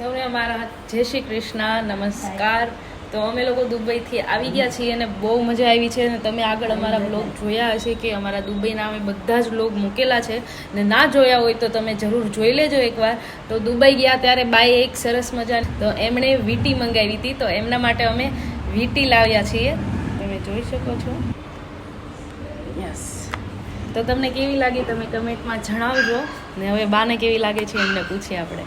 સૌને અમારા જય શ્રી કૃષ્ણ નમસ્કાર. તો અમે લોકો દુબઈથી આવી ગયા છીએ અને બહુ મજા આવી છે અને તમે આગળ અમારા બ્લોગ જોયા હશે કે અમારા દુબઈના અમે બધા જ બ્લોગ મૂકેલા છે. ને ના જોયા હોય તો તમે જરૂર જોઈ લેજો એકવાર. તો દુબઈ ગયા ત્યારે બાઈ એક સરસ મજા તો એમણે વીટી મંગાવી હતી. તો એમના માટે અમે વીટી લાવ્યા છીએ. તમે જોઈ શકો છો. યસ તો તમને કેવી લાગી તમે કમેન્ટમાં જણાવજો. ને હવે બાને કેવી લાગે છે એમને પૂછીએ આપણે.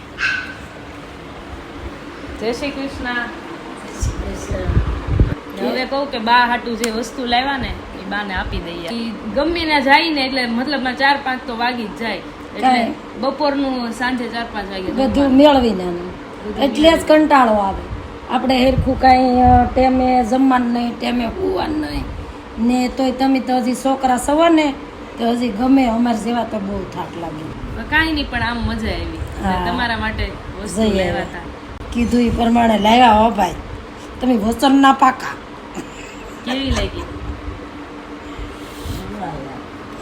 જય શ્રી કૃષ્ણ. હવે કહું કે બા હાટું જે વસ્તુ લાવ્યા ને એ બાને આપી દઈએ. ઈ ને જાય ને એટલે મતલબ ચાર પાંચ તો વાગી જ જાય. એટલે. બપોરનું સાંજે ચાર પાંચ વાગે બધું મેળવીને એટલે જ કંટાળો આવે. આપણે હેરખું કાંઈ ટેમે જમવાનું નહીં ટેમે પૂવાનું નહીં. ને તોય તમે તો હજી છોકરા સવા ને તો હજી ગમે અમારે જેવા તો બહુ થાક લાગે. કાંઈ નહીં પણ આમ મજા આવી. તમારા માટે વસ્તુ હતા કીધું એ પ્રમાણે લાવ્યા હો ભાઈ. તમે વચનના પાકા. કેવી લાગી?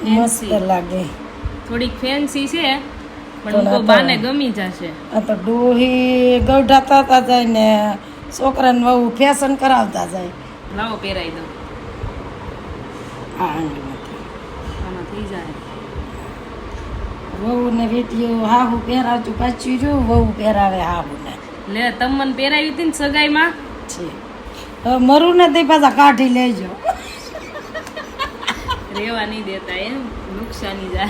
મસ્ત લાગે. થોડીક ફેન્સી છે પણ બાને ગમી જશે. આ તો ડોહી ગૌઢા થતા જાય ને છોકરાને વહુ ફેશન કરાવતા જાય. લાવો પહેરાઈ દો. આમાં થઈ જાય. વહુ ને બેટીઓ હાહુ પહેરાવતું પાછું જો વહુ પહેરાવે હાહુ ને લે તમ મને પહેરાવી હતી ને સગાઈમાં? છે. હવે મરું ને તે પાછા કાઢી લેજો. રેવા નહીં દેતા એમ નુકસાની જાય.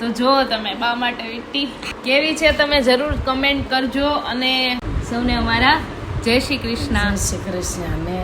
તો જો તમે બા માટે વીટી. કેવી છે તમે જરૂર કમેન્ટ કરજો અને સૌને અમારા જય શ્રી કૃષ્ણ. શ્રી કૃષ્ણ. ને